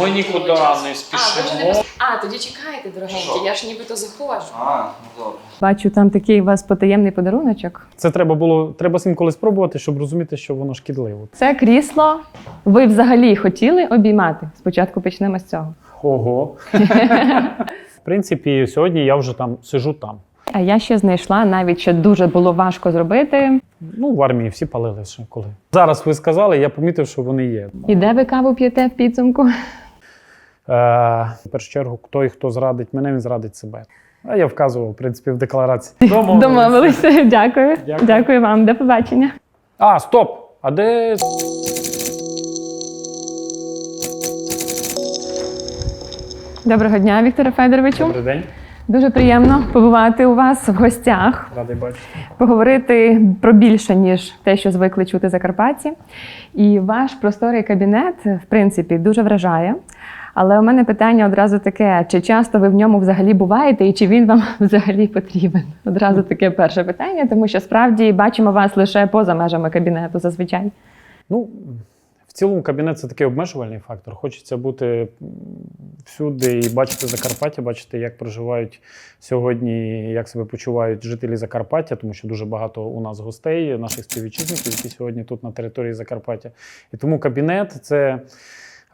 Ми нікуди не А, ви вже не спішимо. пос- А, тоді чекайте, дорогенькі, я ж нібито заходжу. А, ну добре. Бачу, там такий у вас потаємний подаруночок. Це треба було, треба інколи спробувати, щоб розуміти, що воно шкідливо. Це крісло. Ви взагалі хотіли обіймати? Спочатку почнемо з цього. Ого. В принципі, сьогодні я вже там сижу там. А я ще знайшла навіть що дуже було важко зробити. Ну, в армії всі палили ще коли. Зараз ви сказали, я помітив, що вони є. І де ви каву п'єте в підсумку? Е, в першу чергу, той, хто зрадить мене, він зрадить себе. А я вказував, в принципі, в декларації. Домовилися. Дякую. Дякую. Дякую вам. До побачення. А, стоп! А де. Доброго дня, Вікторе Федоровичу. Добрий день, Дуже приємно побувати у вас в гостях, радий бачити. поговорити про більше, ніж те, що звикли чути Закарпатті. І ваш просторий кабінет, в принципі, дуже вражає. Але у мене питання одразу таке: чи часто ви в ньому взагалі буваєте, і чи він вам взагалі потрібен? Одразу таке перше питання, тому що справді бачимо вас лише поза межами кабінету зазвичай. Ну, в цілому кабінет це такий обмежувальний фактор. Хочеться бути всюди і бачити Закарпаття, бачити, як проживають сьогодні, як себе почувають жителі Закарпаття, тому що дуже багато у нас гостей, наших співвітчизників, які сьогодні тут на території Закарпаття. І тому кабінет це.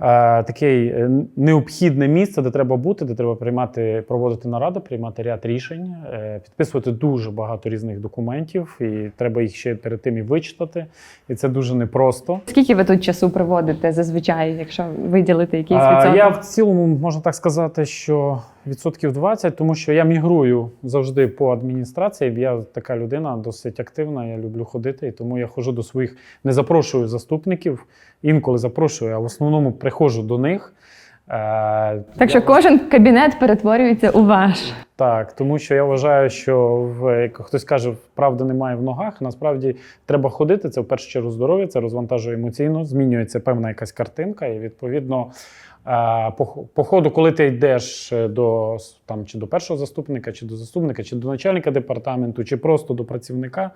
Е, Таке е, необхідне місце, де треба бути, де треба приймати, проводити наради, приймати ряд рішень, е, підписувати дуже багато різних документів, і треба їх ще перед тим і вичитати. І це дуже непросто. Скільки ви тут часу проводите зазвичай, якщо виділити якийсь А, відсоток? я в цілому можна так сказати, що відсотків 20, тому що я мігрую завжди по адміністрації. Я така людина досить активна. Я люблю ходити, і тому я ходжу до своїх, не запрошую заступників. Інколи запрошую, а в основному приходжу до них. Е, Так що кожен кабінет перетворюється у ваш. Так, тому що я вважаю, що в як хтось каже, правди немає в ногах. Насправді треба ходити. Це в першу чергу здоров'я, це розвантажує емоційно, змінюється певна якась картинка, і відповідно. По, ходу, коли ти йдеш е, до там чи до першого заступника, чи до заступника, чи до начальника департаменту, чи просто до працівника,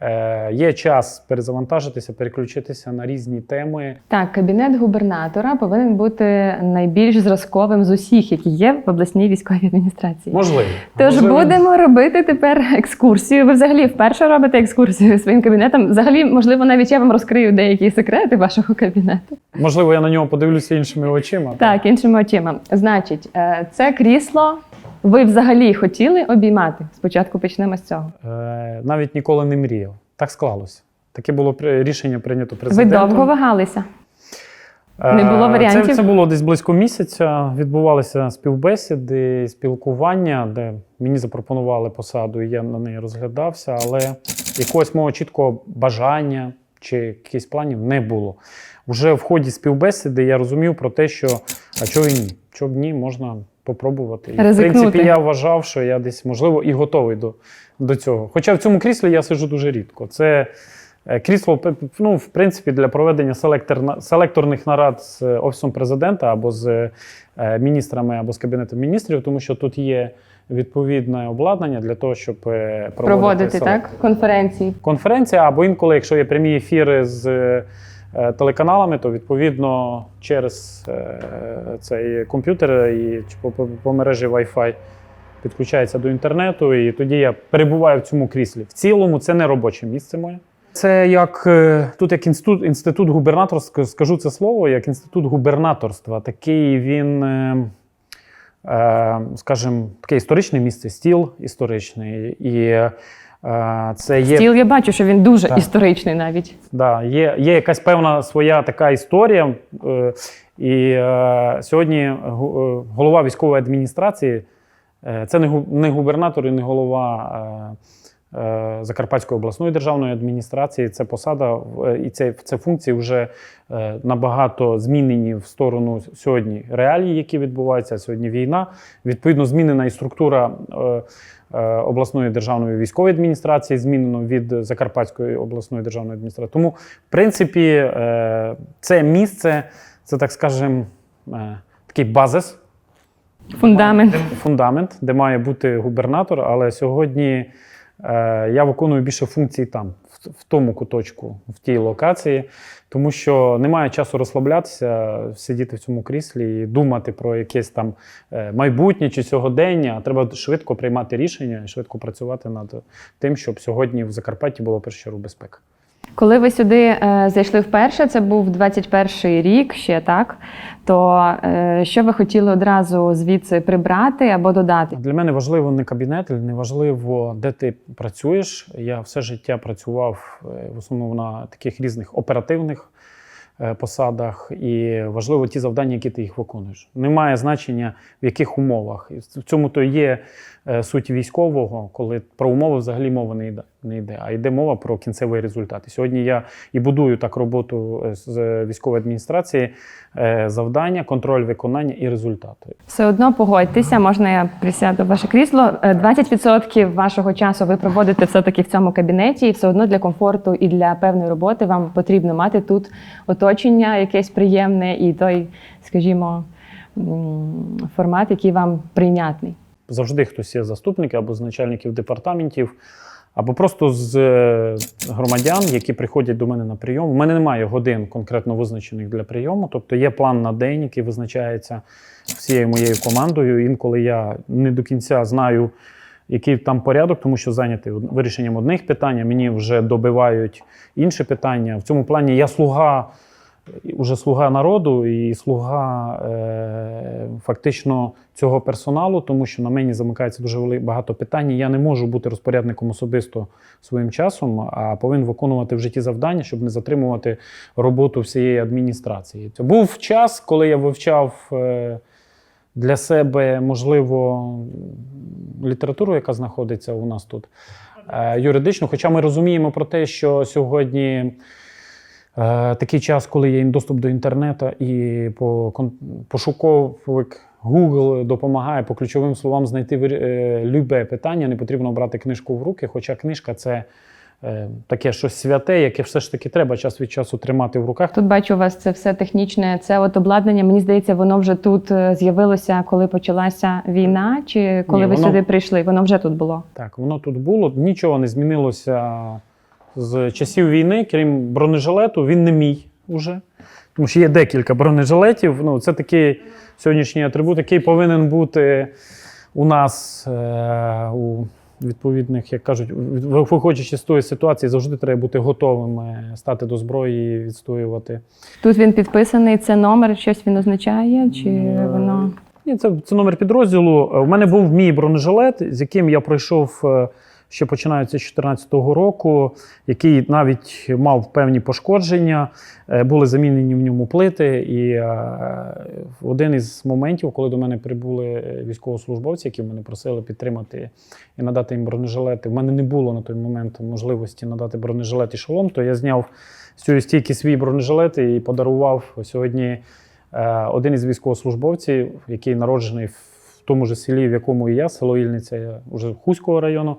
е, є час перезавантажитися, переключитися на різні теми. Так, кабінет губернатора повинен бути найбільш зразковим з усіх, які є в обласній військовій адміністрації. Можливо, Тож Можливо, будемо робити тепер екскурсію. Ви взагалі вперше робите екскурсію своїм кабінетом. Взагалі, можливо, навіть я вам розкрию деякі секрети вашого кабінету. можливо, я на нього подивлюся іншими очима. Так, іншими очима. Значить, е, це крісло ви взагалі хотіли обіймати. Спочатку почнемо з цього. Е, навіть ніколи не мріяв. Так склалося. Таке було рішення прийнято Ви довго вагалися. Е, не було варіантів? Це, це було десь близько місяця. Відбувалися співбесіди, спілкування, де мені запропонували посаду, і я на неї розглядався, але якогось мого чіткого бажання чи якихось планів не було. Вже в ході співбесіди я розумів про те, що а чого і ні? Чого б ні, можна попробувати. І, в принципі, я вважав, що я десь, можливо, і готовий до, до цього. Хоча в цьому кріслі я сиджу дуже рідко. Це е, крісло, п- п- ну, в принципі, для проведення селекторних нарад з е, Офісом президента або з е, міністрами, або з Кабінетом міністрів, тому що тут є відповідне обладнання для того, щоб е, проводити, Проводити так конференції. конференція, або інколи, якщо є прямі ефіри з е, телеканалами, то відповідно через е, цей комп'ютер і по, по, по мережі Wi-Fi підключається до інтернету, і тоді я перебуваю в цьому кріслі. В цілому це не робоче місце моє. Це як е, тут як інститут, інститут губернаторства, скажу це слово, як інститут губернаторства. Такий він, е, е, скажімо, таке історичне місце, стіл історичний. І це є Стіл я бачу, що він дуже Так. історичний навіть. Да, є, є якась певна своя така історія. І сьогодні голова військової адміністрації це не, губернатор і не голова Закарпатської обласної державної адміністрації. Це посада е, і це, це функції вже е, набагато змінені в сторону сьогодні реалії, які відбуваються. Сьогодні війна. Відповідно, змінена і структура. е, е, обласної державної військової адміністрації змінено від Закарпатської обласної державної адміністрації. Тому, в принципі, е, це місце, це так скажемо, е, такий базис, Фундамент. фундамент, де має бути губернатор. Але сьогодні е, я виконую більше функцій там, в тому куточку, в тій локації, тому що немає часу розслаблятися, сидіти в цьому кріслі і думати про якесь там е, майбутнє чи сьогодення. Треба швидко приймати рішення і швидко працювати над тим, щоб сьогодні в Закарпатті було чергу безпека. Коли ви сюди е, зайшли вперше, це був 21 рік ще так. То е, що ви хотіли одразу звідси прибрати або додати? Для мене важливо не кабінет, не важливо, де ти працюєш. Я все життя працював е, в основному на таких різних оперативних посадах, і важливо ті завдання, які ти їх виконуєш. Немає значення в яких умовах. В цьому то є суть військового, коли про умови взагалі мова не йде, не йде, а йде мова про кінцевий результат. І сьогодні я і будую так роботу е, з військової адміністрації: е, завдання, контроль виконання і результати. Все одно погодьтеся, можна я присяду в ваше крісло. Е, 20% вашого часу ви проводите все-таки в цьому кабінеті, і все одно для комфорту і для певної роботи вам потрібно мати тут оточення якесь приємне і той, скажімо, формат, який вам прийнятний. завжди хтось є заступники або з начальників департаментів, або просто з е, громадян, які приходять до мене на прийом. У мене немає годин конкретно визначених для прийому. Тобто є план на день, який визначається всією моєю командою. Інколи я не до кінця знаю. Який там порядок, тому що зайнятий вирішенням одних питань, мені вже добивають інші питання. В цьому плані я слуга, уже слуга народу і слуга е, фактично цього персоналу, тому що на мені замикається дуже багато питань. Я не можу бути розпорядником особисто своїм часом, а повинен виконувати в житті завдання, щоб не затримувати роботу всієї адміністрації. Це був час, коли я вивчав. е, Для себе, можливо, літературу, яка знаходиться у нас тут, е, юридичну. Хоча ми розуміємо про те, що сьогодні такий час, коли є доступ до інтернету, і пошуковик Google допомагає по ключовим словам знайти е, любе питання. Не потрібно брати книжку в руки, хоча книжка це е, таке щось святе, яке все ж таки треба час від часу тримати в руках. Тут бачу у вас це все технічне. Це от обладнання. Мені здається, воно вже тут е, з'явилося, коли почалася війна, чи коли Ні, ви воно- сюди прийшли? Воно вже тут було. Так, воно тут було. Нічого не змінилося з часів війни, крім бронежилету. Він не мій уже. Тому що є декілька бронежилетів. Ну, це такий сьогоднішній атрибут, який повинен бути у нас е, у відповідних, як кажуть, виходячи з тої ситуації, завжди треба бути готовим е, стати до зброї і відстоювати. Тут він підписаний. Це номер, щось він означає, чи Е, воно Ні, це, це номер підрозділу. У мене був мій бронежилет, з яким я пройшов е, ще починаючи з 2014 року, який навіть мав певні пошкодження, е, були замінені в ньому плити. І е, в один із моментів, коли до мене прибули е, військовослужбовці, які мене просили підтримати і надати їм бронежилети, в мене не було на той момент можливості надати бронежилет і шолом, то я зняв з цієї стійки свій бронежилет і подарував сьогодні. Е, Один із військовослужбовців, який народжений в тому ж селі, в якому і я, село Ільниця, я вже Хуського району.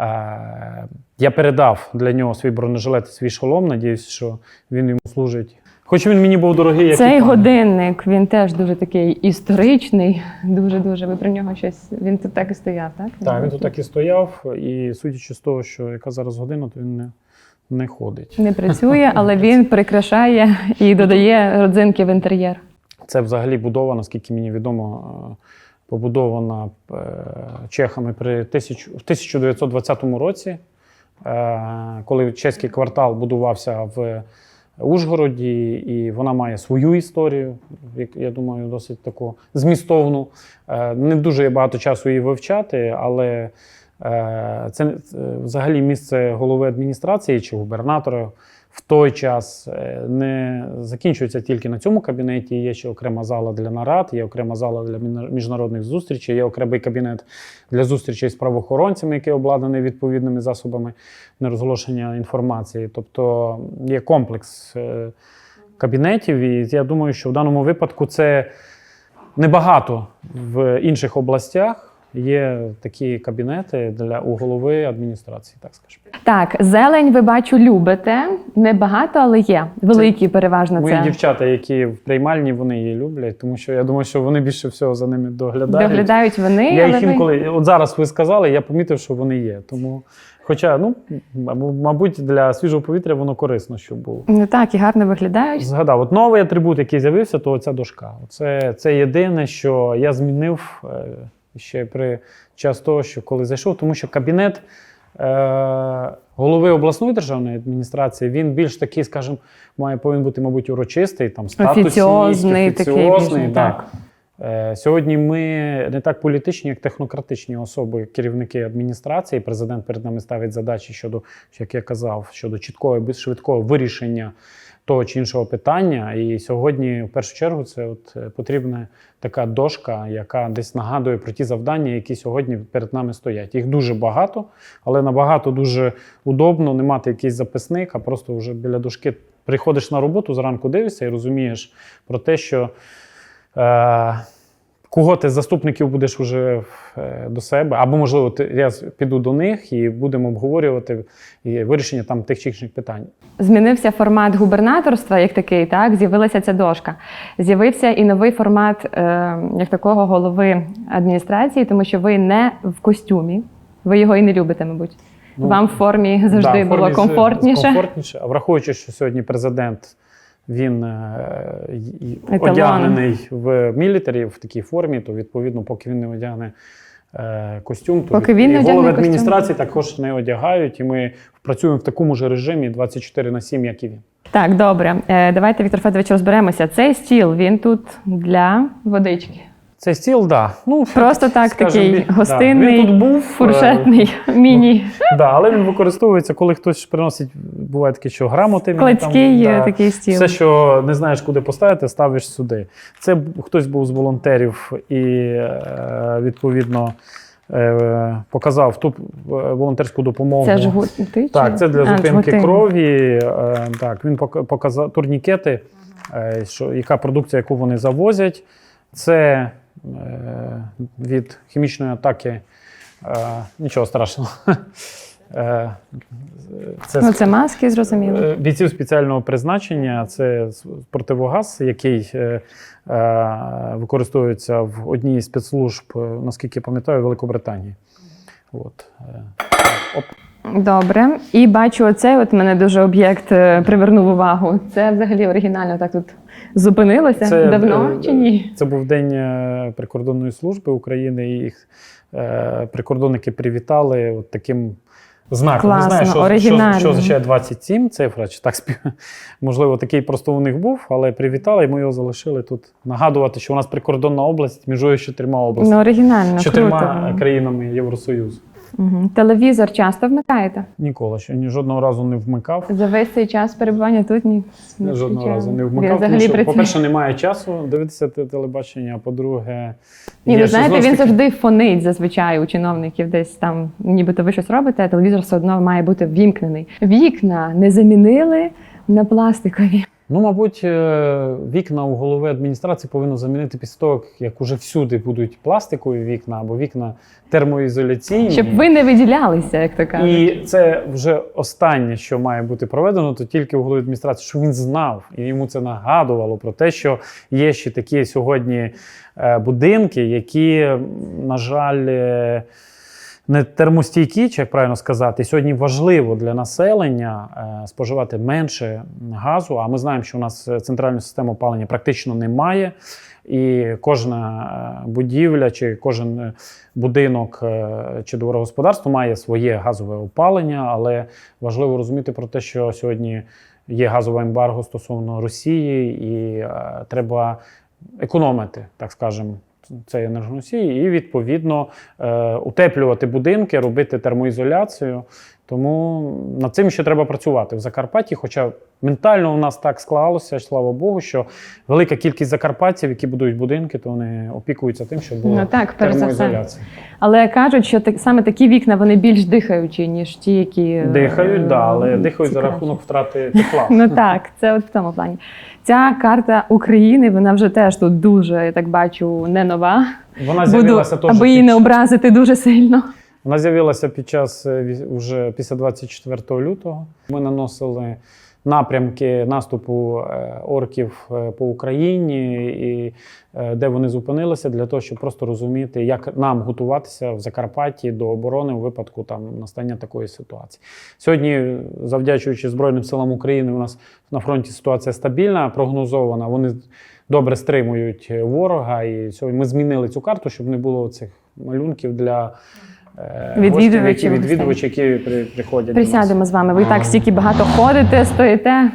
е, Я передав для нього свій бронежилет і свій шолом. Надіюсь, що він йому служить. Хоч він мені був дорогий, як цей годинник. Він теж дуже такий історичний. Дуже дуже. Ви про нього щось. Він тут так і стояв, так? Так, він тут так і стояв, і судячи з того, що яка зараз година, то він не, не ходить. не працює, але він прикрашає і додає родзинки в інтер'єр. Це взагалі будова, наскільки мені відомо, побудована е, чехами при тисяч, в 1920 році, е, коли чеський квартал будувався в Ужгороді, і вона має свою історію, я думаю, досить таку змістовну. Е, Не дуже є багато часу її вивчати, але це взагалі місце голови адміністрації чи губернатора в той час е, не закінчується тільки на цьому кабінеті. Є ще окрема зала для нарад, є окрема зала для міжнародних зустрічей, є окремий кабінет для зустрічей з правоохоронцями, який обладнаний відповідними засобами нерозголошення інформації. Тобто є комплекс е, кабінетів, і я думаю, що в даному випадку це небагато в інших областях. Є такі кабінети для у голови адміністрації, так скажемо. Так, зелень ви бачу, любите. Небагато, але є. Великі переважно Мої це. дівчата, які в приймальні, вони її люблять, тому що я думаю, що вони більше всього за ними доглядають. Доглядають вони, Я але їх ви... інколи, от зараз ви сказали, я помітив, що вони є. Тому Хоча, ну, мабу- мабуть, для свіжого повітря воно корисно, щоб було. Ну так, і гарно виглядають. Згадав, от новий атрибут, який з'явився, то ця дошка. Це, це єдине, що я змінив е, ще при час того, що коли зайшов, тому що кабінет е, голови обласної державної адміністрації він більш такий, скажімо, має повинен бути, мабуть, урочистий, там статусність, Офіціозний такий офіціозний, більш, так. Е, Сьогодні ми не так політичні, як технократичні особи, керівники адміністрації. Президент перед нами ставить задачі щодо, як я казав, щодо чіткого і швидкого вирішення того чи іншого питання. І сьогодні, в першу чергу, це от е, потрібна така дошка, яка десь нагадує про ті завдання, які сьогодні перед нами стоять. Їх дуже багато, але набагато дуже удобно не мати якийсь записник, а просто вже біля дошки приходиш на роботу зранку, дивишся і розумієш про те, що. Е, Кого ти з заступників будеш уже е, до себе, або, можливо, я піду до них і будемо обговорювати вирішення там тих чи інших питань. Змінився формат губернаторства як такий, так з'явилася ця дошка. З'явився і новий формат е, як такого голови адміністрації, тому що ви не в костюмі. Ви його і не любите, мабуть. Ну, Вам в формі завжди Да, в було формі з- комфортніше. комфортніше. А враховуючи, що сьогодні президент він е, Еталон. одягнений в мілітарі в такій формі, то відповідно, поки він не одягне е, костюм, то Поки він і голови костюм. адміністрації також не одягають, і ми працюємо в такому ж режимі 24 на 7, як і він. Так, добре. Е, давайте, Віктор Федорович, розберемося. Цей стіл він тут для водички. Цей стіл, да. Ну, Просто так, скажем, такий да, гостинний, Він тут був е, фуршетний, міні. Да, але він використовується, коли хтось приносить, буває таке, що грамоти. він Складський е, такий стіл. Все, що не знаєш, куди поставити, ставиш сюди. Це хтось був з волонтерів і е, відповідно е, показав ту е, волонтерську допомогу. Це ж чи- Так, це для А, зупинки жгути. крові. е, Так, він показав турнікети, е, що, яка продукція, яку вони завозять. Це е, від хімічної атаки. е, Нічого страшного. Е, Це Ну, це маски, зрозуміло. Е, Бійців спеціального призначення це противогаз, який е, е, використовується в одній з спецслужб, е, наскільки пам'ятаю, Великобританії. От. е. Оп. Добре. І бачу, оцей от мене дуже об'єкт е, привернув увагу. Це взагалі оригінально так тут зупинилося Це, давно е, чи ні? Це був день е, прикордонної служби України, і їх е, прикордонники привітали от таким знаком. Класно, Не знаю, що, що, оригінально. що означає 27 цифра, чи так спів... можливо, такий просто у них був, але привітали, і ми його залишили тут. Нагадувати, що у нас прикордонна область межує з чотирма Ну, областями, оригінально, чотирма круто. країнами Євросоюзу. Угу. Телевізор часто вмикаєте? Ніколи ще ні жодного разу не вмикав. За весь цей час перебування тут ні. Жодного включаю. разу не вмикав. Тому що, по-перше, немає часу дивитися телебачення. а По-друге, Ні, ну знаєте, він таки- завжди фонить зазвичай у чиновників десь там, нібито ви щось робите, а телевізор все одно має бути ввімкнений. Вікна не замінили на пластикові. Ну, мабуть, е, вікна у голови адміністрації повинно замінити після того, як уже всюди будуть пластикові вікна або вікна термоізоляційні. Щоб ви не виділялися, як то кажуть. І це вже останнє, що має бути проведено, то тільки у голові адміністрації, щоб він знав і йому це нагадувало про те, що є ще такі сьогодні е, будинки, які, на жаль, е, не термостійкі, чи як правильно сказати. Сьогодні важливо для населення е, споживати менше газу. А ми знаємо, що у нас е, центральної системи опалення практично немає. І кожна е, будівля чи кожен будинок чи дворогосподарство має своє газове опалення, але важливо розуміти про те, що сьогодні є газове ембарго стосовно Росії, і треба економити, так скажемо. Цей енергоносій, і відповідно е, утеплювати будинки, робити термоізоляцію. Тому над цим ще треба працювати в Закарпатті. Хоча ментально у нас так склалося, слава Богу, що велика кількість закарпатців, які будують будинки, то вони опікуються тим, що була Ну так, перш за все. Але кажуть, що так, саме такі вікна вони більш дихаючі, ніж ті, які е, Дихають, да, але дихають за рахунок втрати тепла. Ну так, це от в тому плані. Ця карта України, вона вже теж тут дуже, я так бачу, не нова. Вона з'явилася теж аби її не образити дуже сильно. Вона з'явилася під час е, уже після 24 лютого. Ми наносили напрямки наступу е, орків е, по Україні і е, де вони зупинилися, для того, щоб просто розуміти, як нам готуватися в Закарпатті до оборони у випадку там настання такої ситуації. Сьогодні, завдячуючи Збройним силам України, у нас на фронті ситуація стабільна, прогнозована. Вони добре стримують ворога. І сьогодні ми змінили цю карту, щоб не було цих малюнків для е, Відвідувачів гостей, які, приходять. до нас. Присядемо з вами. Ви і так стільки багато ходите, стоїте,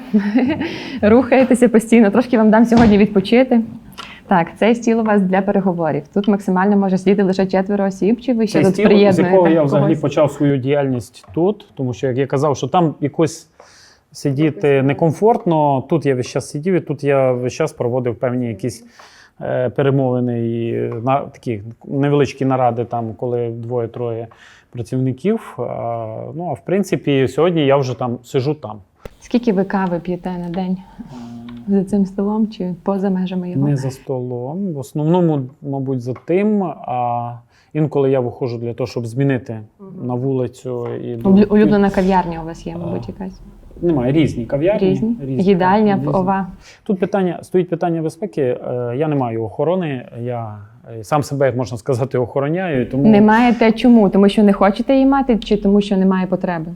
рухаєтеся постійно. Трошки вам дам сьогодні відпочити. Так, цей стіл у вас для переговорів. Тут максимально може сидіти лише четверо осіб, чи ви ще Цей тут стіл, з якого я взагалі когось? почав свою діяльність тут, тому що як я казав, що там якось сидіти некомфортно. Тут я весь час сидів, і тут я весь час проводив певні якісь перемовини і е, на такі невеличкі наради, там, коли двоє-троє працівників. Ну а в принципі, сьогодні я вже там сижу там. Скільки ви кави п'єте на день за цим столом чи поза межами його? Не за столом. В основному, мабуть, за тим. А інколи я виходжу для того, щоб змінити на вулицю і Улюблена кав'ярня у вас є, мабуть, якась. Немає різні кав'ярні. Різні. Їдальня, різні. ова. Тут питання стоїть питання безпеки. Е, Я не маю охорони. Я е, сам себе, як можна сказати, охороняю. Тому Не маєте чому? Тому що не хочете її мати, чи тому, що немає потреби?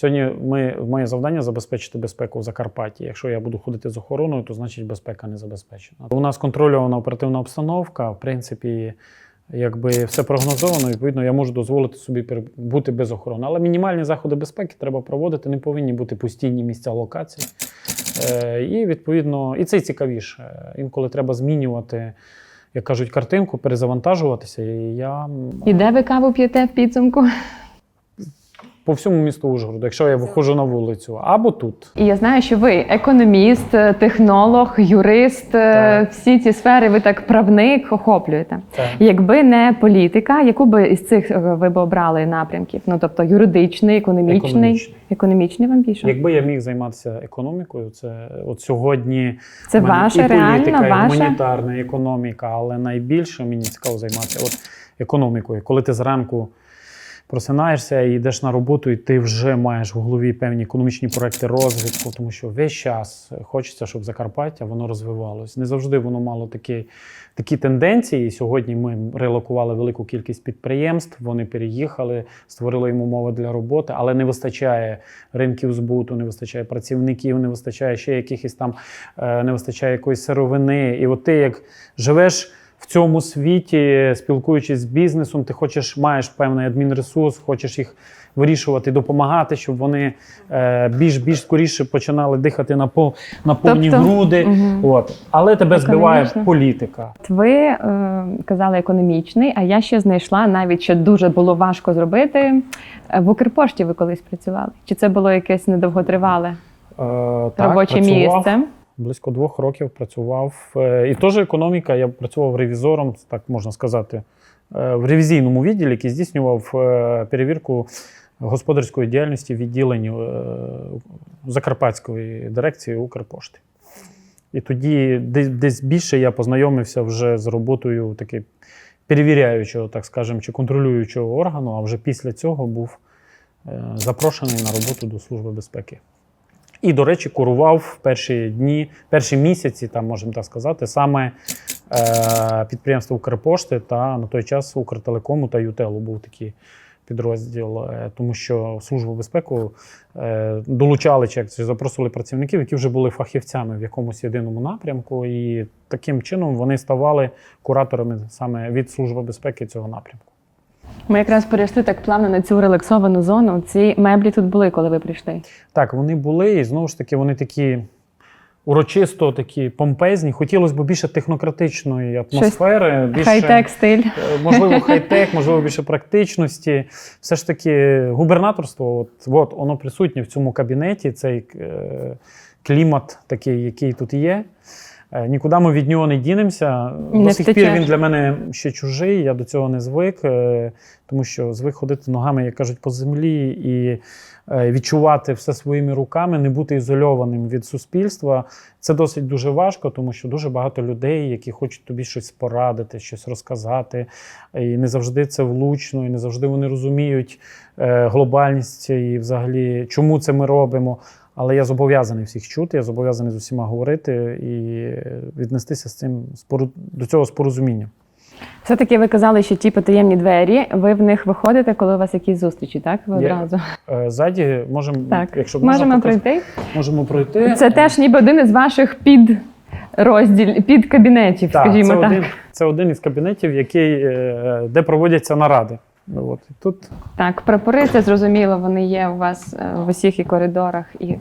сьогодні ми моє завдання забезпечити безпеку в Закарпатті. Якщо я буду ходити з охороною, то значить безпека не забезпечена. У нас контрольована оперативна обстановка. В принципі, якби все прогнозовано, відповідно, я можу дозволити собі бути без охорони. Але мінімальні заходи безпеки треба проводити. Не повинні бути постійні місця локації. Е, І відповідно, і це цікавіше. Інколи треба змінювати, як кажуть, картинку, перезавантажуватися. І я І де ви каву п'єте в підсумку? По всьому місту Ужгороду, якщо я виходжу на вулицю, або тут. І я знаю, що ви економіст, технолог, юрист, е, Так. всі ці сфери ви так правник охоплюєте. Так. Якби не політика, яку би із цих е, ви б обрали напрямків? Ну тобто юридичний, економічний, Економічний. економічний вам більше? Якби я міг займатися економікою, це от сьогодні Це ваша і політика, реальна, і гуманітарна економіка, але найбільше мені цікаво займатися от економікою. Коли ти зранку просинаєшся і йдеш на роботу, і ти вже маєш в голові певні економічні проекти розвитку, тому що весь час хочеться, щоб Закарпаття воно розвивалось. Не завжди воно мало такі, такі тенденції. Сьогодні ми релокували велику кількість підприємств, вони переїхали, створили їм умови для роботи, але не вистачає ринків збуту, не вистачає працівників, не вистачає ще якихось там, е, не вистачає якоїсь сировини. І от ти як живеш. В цьому світі, спілкуючись з бізнесом, ти хочеш, маєш певний адмінресурс, хочеш їх вирішувати, допомагати, щоб вони е, більш більш скоріше починали дихати на пов, на повні Тобто, груди. мгм. От. Але тебе збиває політика. ви е, казали економічний, а я ще знайшла навіть що дуже було важко зробити. Е, В Укрпошті ви колись працювали? Чи це було якесь недовготривале Е, так, робоче працював. місце? Близько двох років працював. Е, І теж економіка. Я працював ревізором, так можна сказати, е, в ревізійному відділі, який здійснював е, перевірку господарської діяльності е, Закарпатської дирекції Укрпошти. І тоді десь, більше я познайомився вже з роботою таки перевіряючого, так скажемо, чи контролюючого органу, а вже після цього був запрошений на роботу до Служби безпеки. І, до речі, курував перші дні, перші місяці, там можемо так сказати, саме е, підприємство Укрпошти та на той час Укртелекому та Ютелу був такий підрозділ, е, тому що в службу безпеку е, долучали чи, запросили працівників, які вже були фахівцями в якомусь єдиному напрямку, і таким чином вони ставали кураторами саме від служби безпеки цього напрямку. Ми якраз перейшли так плавно на цю релаксовану зону. Ці меблі тут були, коли ви прийшли. Так, вони були, і знову ж таки, вони такі урочисто, такі помпезні. Хотілося б більше технократичної атмосфери, більше Хай-тек стиль. е, можливо, хай-тек, можливо, більше практичності. Все ж таки, губернаторство, от, от воно присутнє в цьому кабінеті, цей е, клімат такий, який тут є. Е, Нікуди ми від нього не дінемося. Не До сих пір він для мене ще чужий, я до цього не звик, е, тому що звик ходити ногами, як кажуть, по землі і е, відчувати все своїми руками, не бути ізольованим від суспільства. Це досить дуже важко, тому що дуже багато людей, які хочуть тобі щось порадити, щось розказати. І не завжди це влучно, і не завжди вони розуміють глобальність і взагалі, чому це ми робимо. Але я зобов'язаний всіх чути, я зобов'язаний з усіма говорити і віднестися з цим до цього з порозумінням. Все-таки ви казали, що ті потаємні двері, ви в них виходите, коли у вас якісь зустрічі, так? Ви одразу. Е, Ззаді можемо, Так. якщо Можемо показ- пройти. можемо пройти. Це теж ніби один із ваших підрозділ, підкабінетів, Так, скажімо це так. один, це один із кабінетів, який, е, де проводяться наради. От. І Тут Так, прапори, це зрозуміло, вони є у вас е, в усіх і коридорах. І...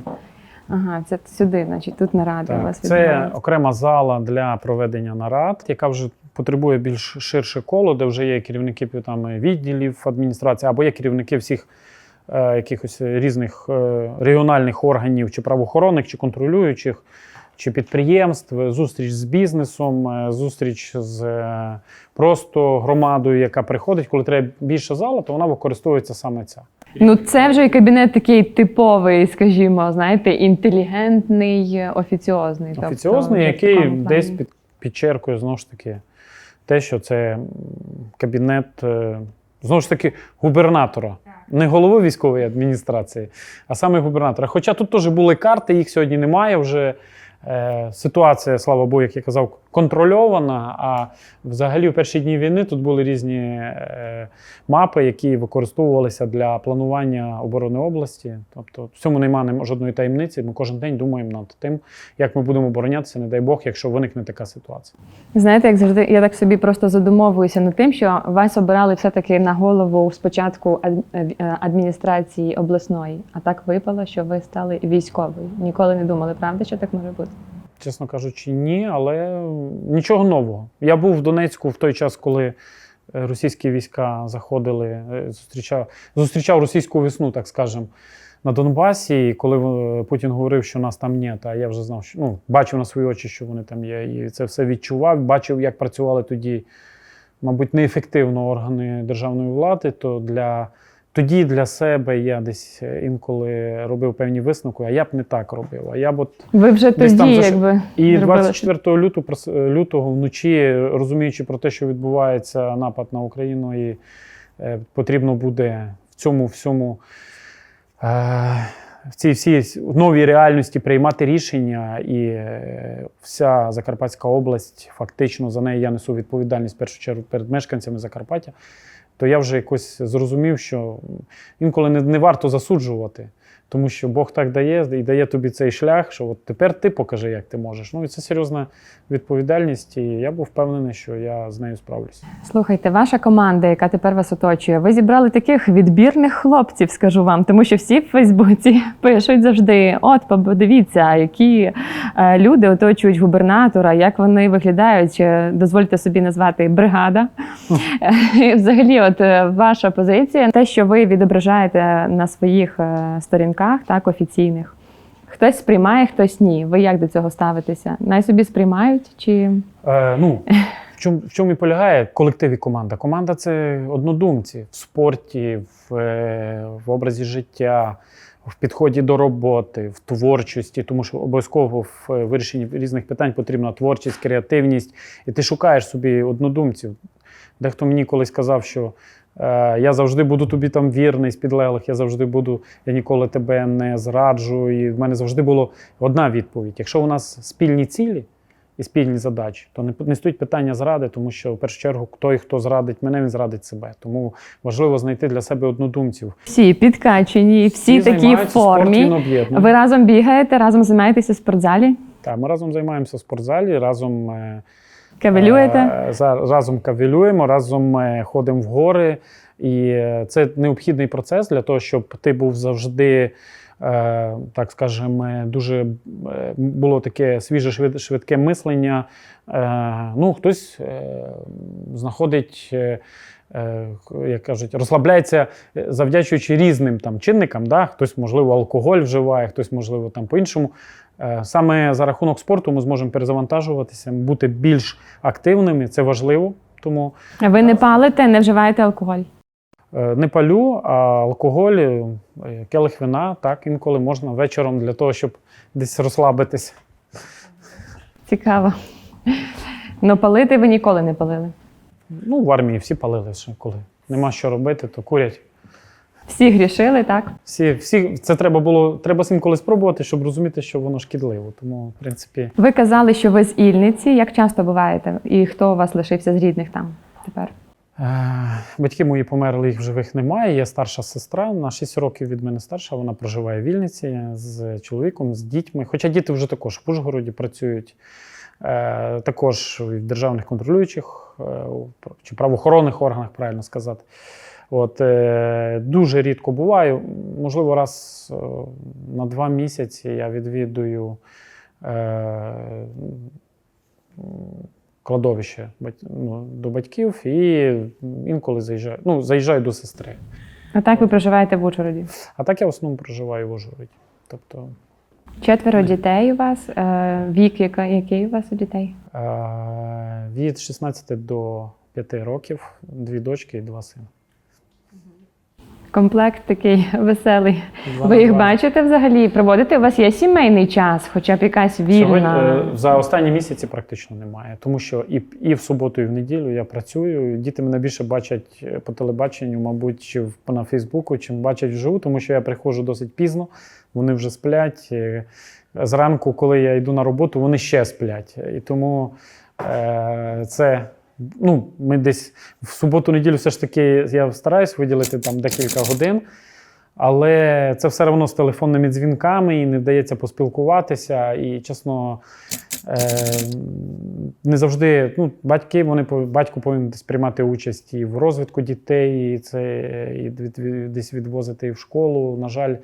Ага, це сюди, значить, тут наради у вас це окрема зала для проведення нарад, яка вже потребує більш ширше коло, де вже є керівники там, відділів адміністрації або є керівники всіх е, якихось різних е, регіональних органів, чи правоохоронних, чи контролюючих, чи підприємств, зустріч з бізнесом, е, зустріч з е, просто громадою, яка приходить. Коли треба більше зала, то вона використовується саме ця. Ну, це вже кабінет такий типовий, скажімо, знаєте, інтелігентний, офіціозний. тобто Офіціозний, в який десь під, підчеркує знову ж таки те, що це кабінет е, знову ж таки губернатора. Не голови військової адміністрації, а саме губернатора. Хоча тут теж були карти, їх сьогодні немає вже. Е, Ситуація, слава Богу, як я казав, контрольована. А взагалі в перші дні війни тут були різні е, мапи, які використовувалися для планування оборони області. Тобто в цьому немає жодної таємниці. Ми кожен день думаємо над тим, як ми будемо оборонятися, не дай Бог, якщо виникне така ситуація. Знаєте, як завжди, я так собі просто задумовуюся над тим, що вас обирали все-таки на голову спочатку ад- е, адміністрації обласної, а так випало, що ви стали військовою. Ніколи не думали, правда, що так може бути? Чесно кажучи, ні, але нічого нового. Я був в Донецьку в той час, коли е, російські війська заходили, е, зустрічав, зустрічав російську весну, так скажемо, на Донбасі. І коли е, Путін говорив, що нас там ні, а я вже знав, що ну, бачив на свої очі, що вони там є, і це все відчував. Бачив, як працювали тоді, мабуть, неефективно органи державної влади. То для тоді для себе я десь е, інколи робив певні висновки, а я б не так робив. А я б от Ви вже Десь там тоді, заш- якби і 24 лютого, лютого вночі, розуміючи про те, що відбувається напад на Україну, і е, потрібно буде в цьому всьому е, в цій всій новій реальності приймати рішення, і е, вся Закарпатська область, фактично за неї я несу відповідальність в першу чергу перед мешканцями Закарпаття. То я вже якось зрозумів, що інколи не, не варто засуджувати. Тому що Бог так дає і дає тобі цей шлях, що от тепер ти покажи, як ти можеш. Ну і це серйозна відповідальність, і я був впевнений, що я з нею справлюся. Слухайте, ваша команда, яка тепер вас оточує, ви зібрали таких відбірних хлопців, скажу вам, тому що всі в Фейсбуці пишуть завжди: от, подивіться, які е, люди оточують губернатора, як вони виглядають. Е, Дозвольте собі назвати бригада. І Взагалі, от е, ваша позиція, те, що ви відображаєте на своїх е, сторінках, так офіційних. Хтось сприймає, хтось ні. Ви як до цього ставитеся? Най собі сприймають чи Е, ну, в чому, в чому і полягає колектив і команда? Команда це однодумці в спорті, в, е, в образі життя, в підході до роботи, в творчості, тому що обов'язково в е, вирішенні різних питань потрібна творчість, креативність, і ти шукаєш собі однодумців. Дехто мені колись казав, що я завжди буду тобі там вірний з підлеглих, я завжди буду, я ніколи тебе не зраджу. І в мене завжди була одна відповідь: якщо у нас спільні цілі і спільні задачі, то не, не стоїть питання зради, тому що в першу чергу той, хто зрадить мене, він зрадить себе. Тому важливо знайти для себе однодумців. всі підкачені, всі, такі в спорт, формі? Ви разом бігаєте, разом займаєтеся в спортзалі, Так, ми разом займаємося в спортзалі, разом е, кавелюєте. Е, Разом кавелюємо, разом е, ходимо в гори. І е, це необхідний процес для того, щоб ти був завжди, так скажемо, дуже було таке свіже, швидке мислення. Ну, хтось знаходить. е, е, Як кажуть, розслабляється, е, завдячуючи різним там чинникам. Да? Хтось, можливо, алкоголь вживає, хтось, можливо, там по-іншому. Саме за рахунок спорту ми зможемо перезавантажуватися, бути більш активними. Це важливо. Тому Ви не палите, не вживаєте алкоголь. не палю, а алкоголь, келих вина, так інколи можна вечором для того, щоб десь розслабитись. Цікаво. Ну, палити ви ніколи не палили. Ну, в армії всі палили ще коли. Нема що робити, то курять. Всі грішили, так? Всі, всі, це треба було, треба з інколи спробувати, щоб розуміти, що воно шкідливо. Тому, в принципі, Ви казали, що ви з Ільниці. Як часто буваєте? І хто у вас лишився з рідних там тепер? Е, Батьки мої померли, їх в живих немає. Є старша сестра, на 6 років від мене старша. Вона проживає в Вільниці з чоловіком, з дітьми. Хоча діти вже також в Ужгороді працюють, також в державних контролюючих е, чи правоохоронних органах, правильно сказати. От, е, дуже рідко буваю. Можливо, раз е, на два місяці я відвідую е, кладовище ну, до батьків і інколи заїжджаю, ну, заїжджаю до сестри. А так ви проживаєте в Ужгороді. А так я в основному проживаю в Ужгороді. Тобто Четверо дітей у вас. Е, Вік, який у вас у дітей? е, від 16 до 5 років дві дочки і два сини. Комплект такий веселий. Два Ви їх два. бачите взагалі? Проводите? У вас є сімейний час, хоча б якась Сьогодні, вільна. е, за останні місяці практично немає, тому що і, і в суботу, і в неділю я працюю. Діти мене більше бачать е, по телебаченню, мабуть, чи в- на Фейсбуку, чим бачать вживу, тому що я приходжу досить пізно, вони вже сплять. Е, Зранку, коли я йду на роботу, вони ще сплять. І тому е, це. Ну, ми десь в суботу-неділю все ж таки я стараюсь виділити там декілька годин. Але це все одно з телефонними дзвінками і не вдається поспілкуватися. І чесно, е, не завжди ну, батьки, вони батько повинен десь приймати участь і в розвитку дітей, і це і десь відвозити і в школу. На жаль,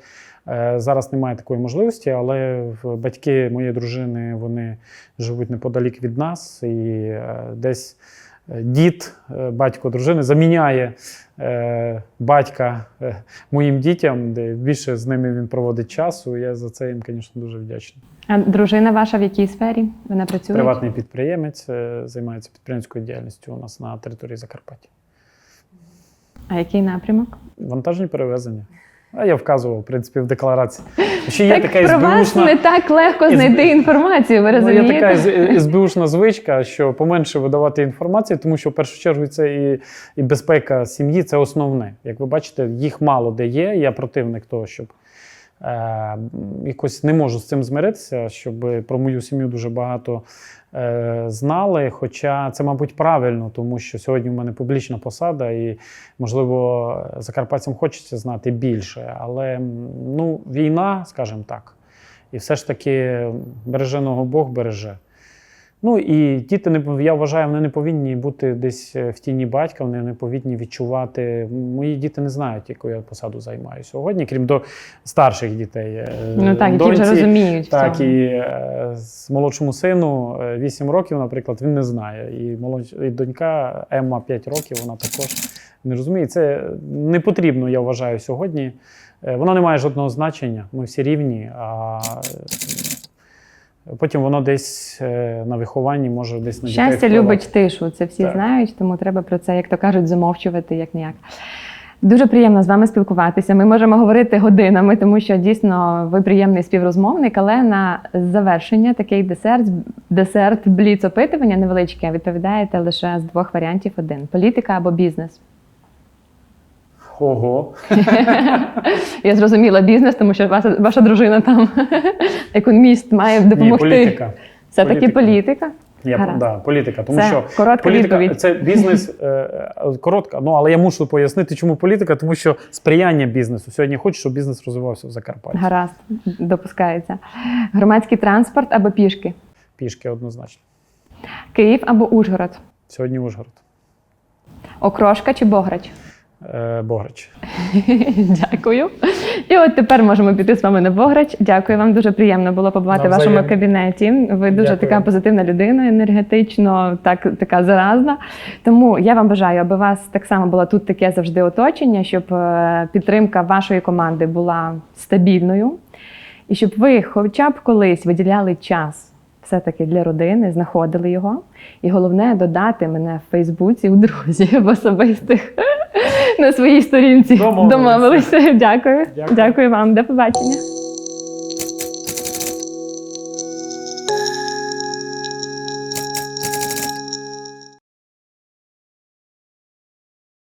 е, зараз немає такої можливості, але батьки моєї дружини вони живуть неподалік від нас, і е, десь дід, е, батько дружини, заміняє е, батька е, моїм дітям, де більше з ними він проводить часу. Я за це їм, звісно, дуже вдячний. А дружина ваша в якій сфері? Вона працює? Приватний підприємець е, займається підприємською діяльністю у нас на території Закарпаття. А який напрямок? Вантажні перевезення. А я вказував, в принципі, в декларації. Ще є так така про вас не так легко знайти інформацію, ви ну, є така СБУшна звичка, що поменше видавати інформації, тому що в першу чергу це і, і безпека сім'ї це основне. Як ви бачите, їх мало де є. Я противник того, щоб е, якось не можу з цим змиритися, щоб про мою сім'ю дуже багато е, знали. Хоча це, мабуть, правильно, тому що сьогодні в мене публічна посада, і, можливо, закарпатцям хочеться знати більше. Але ну, війна, скажімо так, і все ж таки береженого Бог береже. Ну і діти не я вважаю, вони не повинні бути десь е, в тіні батька, вони не повинні відчувати. Мої діти не знають, яку я посаду займаю сьогодні, крім до старших дітей. Е, Ну так, які вже розуміють. Так, і е, з молодшому сину е, 8 років, наприклад, він не знає. І, молодш... і донька Емма 5 років, вона також не розуміє. Це не потрібно, я вважаю, сьогодні. Воно не має жодного значення. Ми всі рівні. А потім воно десь е, на вихованні може десь на дітей Щастя любить тишу. Це всі Так. знають, тому треба про це, як то кажуть, замовчувати як ніяк. Дуже приємно з вами спілкуватися. Ми можемо говорити годинами, тому що дійсно ви приємний співрозмовник. Але на завершення такий десерт, десерт бліц опитування невеличке. Відповідаєте лише з двох варіантів: один політика або бізнес. Ого. Я зрозуміла бізнес, тому що ваша, ваша дружина там економіст має Ні, політика. Все таки Політика. Я, Гаразд. да, політика. Тому Це що коротка політика відповідь. це бізнес е, коротка. Ну але я мушу пояснити, чому політика, тому що сприяння бізнесу. Сьогодні хочу, щоб бізнес розвивався в Закарпатті. Гаразд, допускається. Громадський транспорт або пішки. Пішки однозначно. Київ або Ужгород. Сьогодні Ужгород. Окрошка чи Бограч? Е, Бограч. Дякую. І от тепер можемо піти з вами на Бограч. Дякую вам. Дуже приємно було побувати в вашому кабінеті. Ви дуже Дякую. така позитивна людина, енергетично, так така заразна. Тому я вам бажаю, аби у вас так само було тут таке завжди оточення, щоб е, підтримка вашої команди була стабільною, і щоб ви, хоча б колись, виділяли час. Все-таки для родини знаходили його. І головне додати мене в Фейсбуці у друзі в особистих на своїй сторінці. Домовилися. Домовилися. Дякую. Дякую. Дякую вам. До побачення.